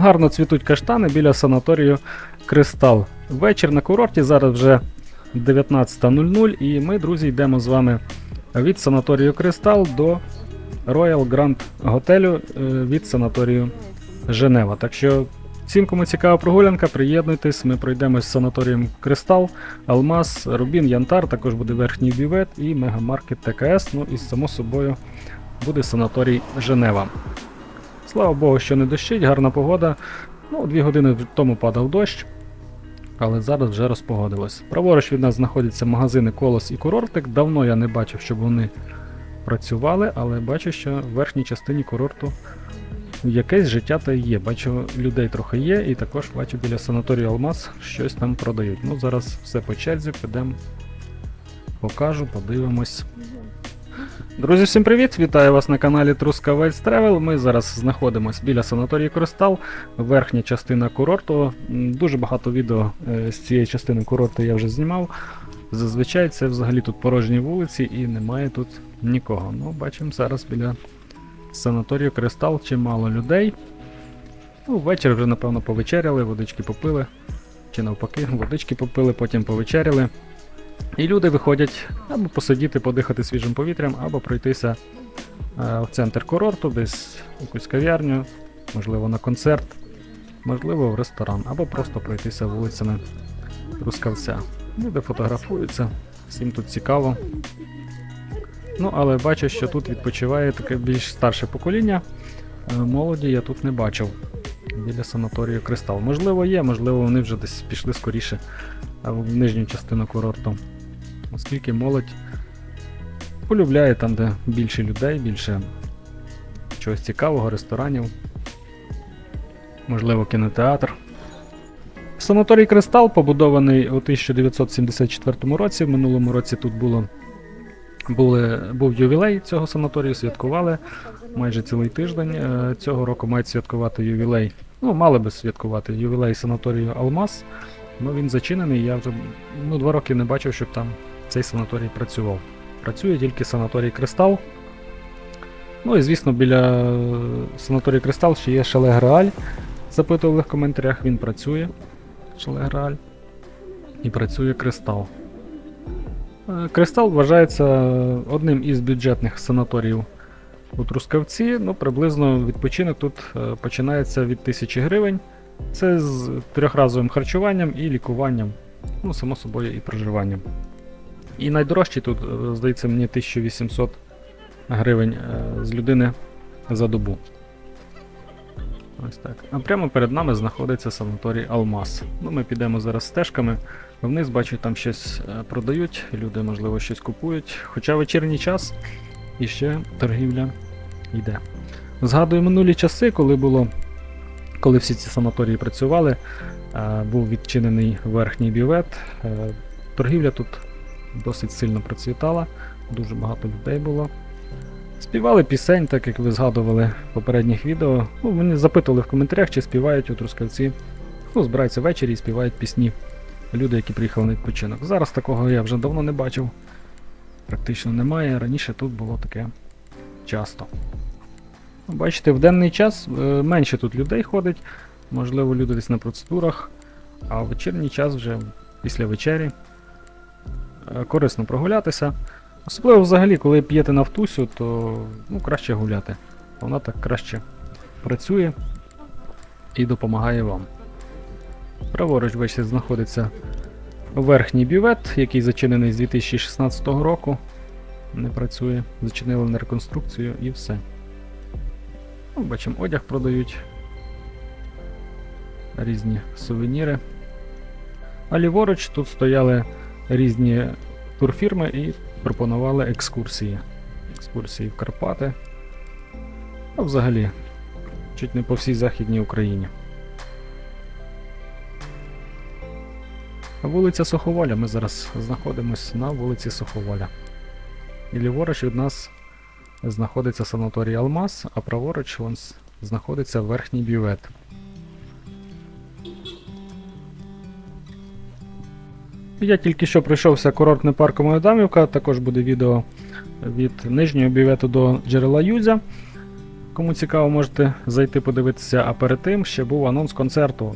Гарно цвітуть каштани біля санаторію Кристал. Вечір на курорті, зараз вже 19.00, і ми, друзі, йдемо з вами від санаторію Кристал до Royal Grand готелю е, від санаторію Женева. Так що всім, кому цікава прогулянка, приєднуйтесь. Ми пройдемось з санаторієм Кристал, Алмаз, Рубін, Янтар, також буде верхній бювет і мегамаркет ТКС. Ну і само собою буде санаторій Женева. Слава Богу, що не дощить, гарна погода. Ну, дві години тому падав дощ, але зараз вже розпогодилось. Праворуч від нас знаходяться магазини Колос і Курортик. Давно я не бачив, щоб вони працювали, але бачу, що в верхній частині курорту якесь життя та є. Бачу, людей трохи є, і також бачу біля санаторію Алмаз щось там продають. Ну, зараз все по черзі, підемо, покажу, подивимось. Друзі, всім привіт! Вітаю вас на каналі Трускавець Тревел. Ми зараз знаходимося біля санаторії Кристал, верхня частина курорту. Дуже багато відео е, з цієї частини курорту я вже знімав. Зазвичай це взагалі тут порожні вулиці і немає тут нікого. Ну, бачимо зараз біля санаторію Кристал чимало людей. Ну, ввечері вже, напевно, повечеряли, водички попили. Чи навпаки, водички попили, потім повечеряли. І люди виходять або посидіти, подихати свіжим повітрям, або пройтися е, в центр курорту, десь в якусь кав'ярню, можливо, на концерт, можливо, в ресторан, або просто пройтися вулицями Трускавця. Люди фотографуються, всім тут цікаво. Ну, але бачу, що тут відпочиває таке більш старше покоління. Е, Молоді я тут не бачив біля санаторію Кристал. Можливо, є, можливо, вони вже десь пішли скоріше в нижню частину курорту. Оскільки молодь полюбляє там, де більше людей, більше чогось цікавого, ресторанів, можливо, кінотеатр. Санаторій Кристал побудований у 1974 році. В минулому році тут було, були, був ювілей цього санаторію, святкували майже цілий тиждень. Е, Цього року мають святкувати ювілей. Ну, мали би святкувати ювілей санаторію Алмаз. Ну він зачинений, я вже ну, два роки не бачив, щоб там цей санаторій працював. Працює тільки санаторій Кристал. Ну і звісно, біля е, санаторію Кристал ще є Шале Грааль. Запитували в коментарях, він працює. Шале Грааль. І працює Кристал. Е, Кристал вважається одним із бюджетних санаторіїв у Трускавці. Ну, приблизно відпочинок тут е, починається від 1000 гривень. Це з трьохразовим харчуванням і лікуванням. Ну, само собою, і проживанням. І найдорожчий тут, е, здається, мені 1800 гривень е, з людини за добу. Ось так. А прямо перед нами знаходиться санаторій Алмаз. Ну, ми підемо зараз стежками. Вниз бачу, там щось продають, люди, можливо, щось купують. Хоча вечірній час і ще торгівля йде. Згадую минулі часи, коли було коли всі ці санаторії працювали, е, був відчинений верхній бювет. е, Торгівля тут досить сильно процвітала, дуже багато людей було. Співали пісень, так як ви згадували в попередніх відео. Ну, мені запитували в коментарях, чи співають у Трускавці. Ну, збираються ввечері і співають пісні. Люди, які приїхали на відпочинок. Зараз такого я вже давно не бачив. Практично немає. Раніше тут було таке часто. Ну, Бачите, в денний час е, менше тут людей ходить, можливо, люди десь на процедурах, а в вечірній час вже після вечері е, корисно прогулятися. Особливо взагалі, коли п'єте нафтусю, то ну, краще гуляти. Вона так краще працює і допомагає вам. Праворуч, бачите, знаходиться верхній бювет, який зачинений з 2016 року. Не працює. Зачинили на реконструкцію і все. Ну, бачимо, одяг продають. Різні сувеніри. А ліворуч тут стояли різні турфірми і пропонували екскурсії. Екскурсії в Карпати. А взагалі, чуть не по всій Західній Україні. Вулиця Суховоля. Ми зараз знаходимося на вулиці Суховоля. І ліворуч від нас знаходиться санаторій Алмаз, а праворуч вон знаходиться верхній бювет. Я тільки що пройшовся курортним парком Майдамівка, також буде відео від нижнього бювету до джерела Юзя. Кому цікаво, можете зайти подивитися. А перед тим ще був анонс концерту.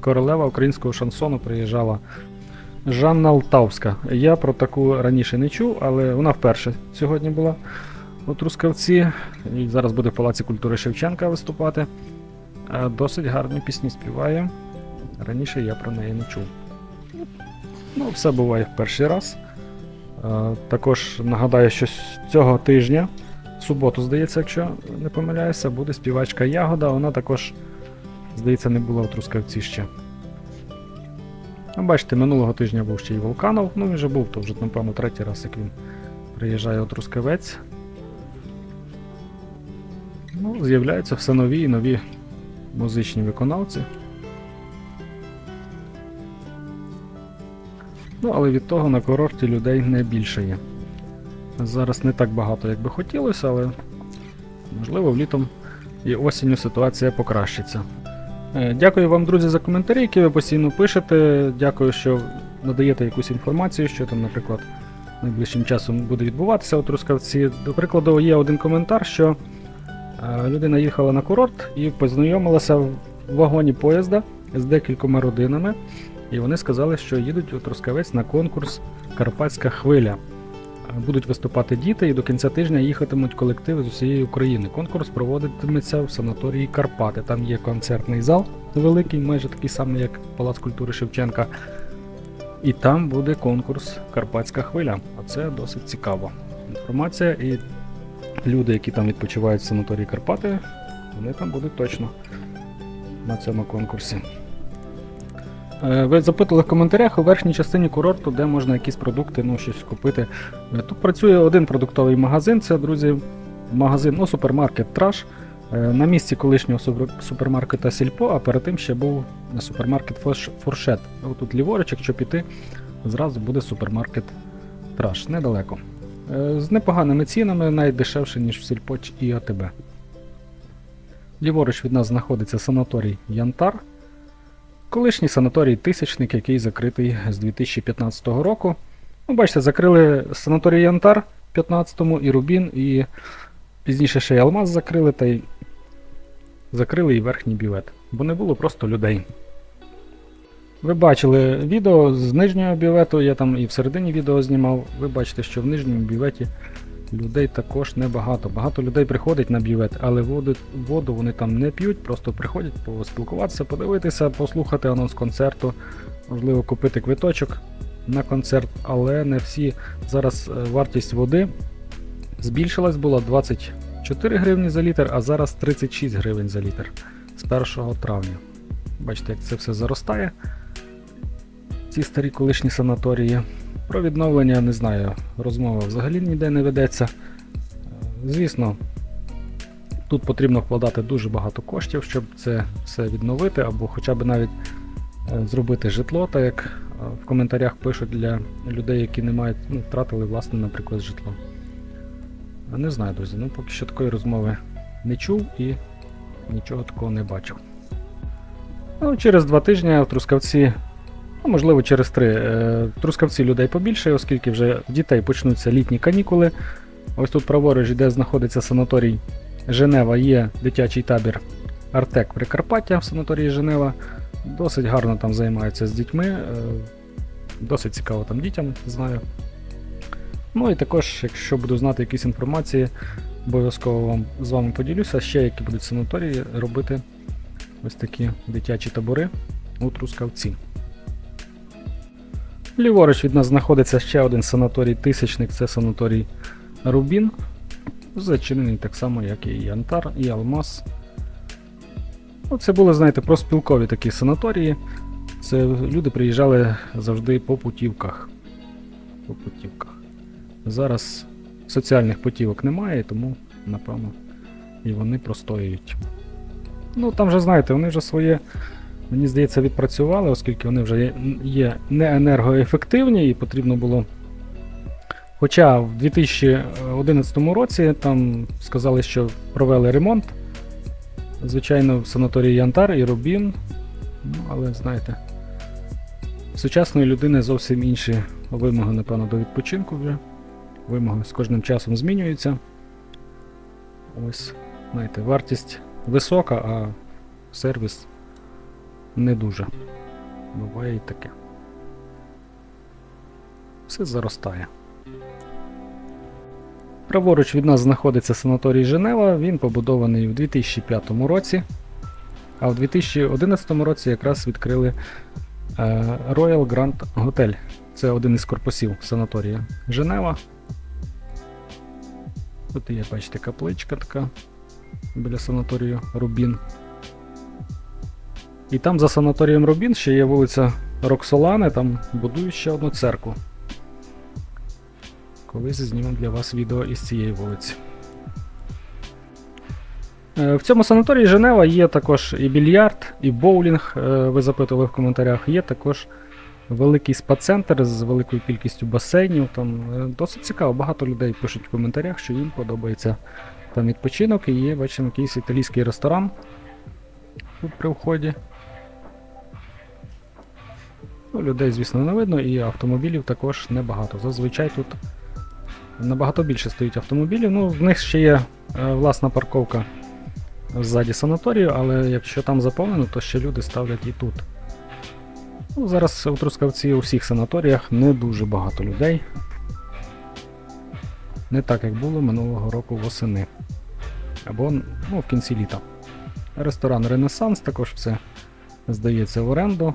Королева українського шансону приїжджала Жанна Алтавська. Я про таку раніше не чув, але вона вперше сьогодні була у Трускавці. І зараз буде в Палаці культури Шевченка виступати. Досить гарні пісні співає. Раніше я про неї не чув. Ну, все буває в перший раз. Також нагадаю, що цього тижня, в суботу, здається, якщо не помиляюся, буде співачка Ягода. Вона також, здається, не була у Трускавці ще. А бачите, минулого тижня був ще й Вулканов. Ну він вже був, то вже, напевно, третій раз, як він приїжджає у Трускавець. Ну, з'являються все нові і нові музичні виконавці. Ну, але від того на курорті людей не більше є. Зараз не так багато, як би хотілося, але можливо влітом і осінню ситуація покращиться. Е, Дякую вам, друзі, за коментарі, які ви постійно пишете. Дякую, що надаєте якусь інформацію, що там, наприклад, найближчим часом буде відбуватися у Трускавці. До прикладу, є один коментар, що е, людина їхала на курорт і познайомилася в вагоні поїзда з декількома родинами. І вони сказали, що їдуть у Трускавець на конкурс Карпатська хвиля. Будуть виступати діти, і до кінця тижня їхатимуть колективи з усієї України. Конкурс проводитиметься в санаторії Карпати. Там є концертний зал великий, майже такий самий, як Палац культури Шевченка. І там буде конкурс Карпатська хвиля. А це досить цікава інформація. І люди, які там відпочивають в санаторії Карпати, вони там будуть точно на цьому конкурсі. Е, Ви запитували в коментарях у верхній частині курорту, де можна якісь продукти, ну щось купити. Е, Тут працює один продуктовий магазин, це, друзі, магазин, ну, супермаркет Траш. Е, На місці колишнього супермаркета Сільпо, а перед тим ще був супермаркет Фош- Фуршет. Тут ліворуч, якщо піти, зразу буде супермаркет Траш, недалеко. З непоганими цінами, навіть дешевше, ніж в Сільпо і АТБ. Ліворуч від нас знаходиться санаторій Янтар. Колишній санаторій Тисячник, який закритий з 2015 року. Ну, бачите, закрили санаторій Янтар в 15-му і Рубін, і пізніше ще й Алмаз закрили, та й закрили і верхній бювет, бо не було просто людей. Ви бачили відео з нижнього бювету, я там і всередині відео знімав. Ви бачите, що в нижньому бюветі людей також небагато. Багато людей приходить на бювет, але воду, воду вони там не п'ють, просто приходять поспілкуватися, подивитися, послухати анонс концерту, можливо, купити квиточок на концерт, але не всі. Зараз е, вартість води збільшилась, була 24 гривні за літр, а зараз 36 гривень за літр з 1 травня. Бачите, як це все заростає. Ці старі колишні санаторії. Про відновлення не знаю, розмова взагалі ніде не ведеться. Е, Звісно, тут потрібно вкладати дуже багато коштів, щоб це все відновити, або хоча б навіть е, зробити житло, так як е, в коментарях пишуть для людей, які не мають, ну, втратили власне, наприклад, житло. Не знаю, друзі, ну поки що такої розмови не чув і нічого такого не бачив. Ну, через два тижні в Трускавці Ну, можливо, через три. Е, Трускавці людей побільше, оскільки вже дітей почнуться літні канікули. Ось тут праворуч, де знаходиться санаторій Женева, є дитячий табір Артек Прикарпаття в санаторії Женева. Досить гарно там займаються з дітьми. е, Досить цікаво там дітям, знаю. Ну і також, якщо буду знати якісь інформації, обов'язково вам, з вами поділюся, ще які будуть санаторії робити ось такі дитячі табори у Трускавці. Ліворуч від нас знаходиться ще один санаторій Тисячник, це санаторій Рубін. Зачинений так само, як і Янтар, і Алмаз. Ну, це були, знаєте, проспілкові такі санаторії. Це люди приїжджали завжди по путівках. По путівках. Зараз соціальних путівок немає, тому, напевно, і вони простоюють. Ну, там вже, знаєте, вони вже своє мені здається, відпрацювали, оскільки вони вже є- не енергоефективні і потрібно було. Хоча в 2011 році там сказали, що провели ремонт. Звичайно, в санаторії Янтар і Рубін. Ну, але знаєте, сучасної людини зовсім інші вимоги, напевно, до відпочинку вже. Вимоги з кожним часом змінюються. Ось. знаєте, вартість висока, а сервіс не дуже. Буває і таке. Все заростає. Праворуч від нас знаходиться санаторій Женева. Він побудований у 2005 році. А в 2011 році якраз відкрили е, Royal Grand Hotel. Це один із корпусів санаторія Женева. Тут є, бачите, капличка така біля санаторію Рубін. І там за санаторієм Рубін ще є вулиця Роксолани, там будують ще одну церкву. Колись знімемо для вас відео із цієї вулиці. Е, В цьому санаторії Женева є також і більярд, і боулінг, е, ви запитували в коментарях. Є також великий спа-центр з великою кількістю басейнів. Там е, досить цікаво. Багато людей пишуть в коментарях, що їм подобається там відпочинок. І є, бачимо, якийсь італійський ресторан при вході. Людей, звісно, не видно, і автомобілів також небагато. Зазвичай тут набагато більше стоїть автомобілів. Ну, в них ще є е, власна парковка ззаді санаторію, але якщо там заповнено, то ще люди ставлять і тут. Ну, зараз у Трускавці у всіх санаторіях не дуже багато людей. Не так, як було минулого року восени. Або ну, в кінці літа. Ресторан Ренесанс також все здається в оренду.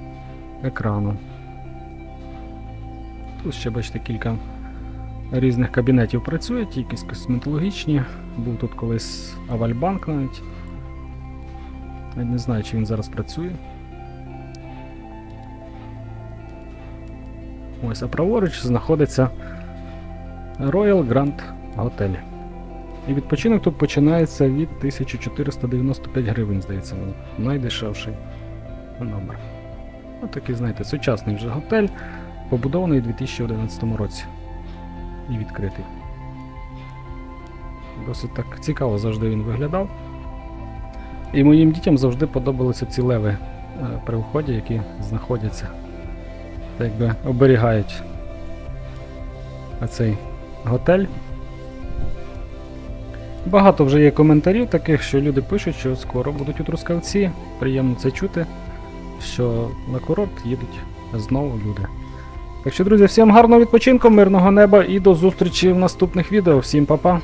екрану. Тут ще бачите кілька різних кабінетів працюють, якісь косметологічні. Був тут колись Авальбанк навіть. Я не знаю, чи він зараз працює. Ось, а праворуч знаходиться Royal Grand Hotel. І відпочинок тут починається від 1495 гривень, здається. Найдешевший номер. Ось такий, знаєте, сучасний вже готель, побудований у 2011 році. І відкритий. Досить так цікаво завжди він виглядав. І моїм дітям завжди подобалися ці леви е, при вході, які знаходяться, так якби оберігають цей готель. Багато вже є коментарів таких, що люди пишуть, що скоро будуть у Трускавці. Приємно це чути, що на курорт їдуть знову люди. Так що, друзі, всім гарного відпочинку, мирного неба і до зустрічі в наступних відео. Всім па-па!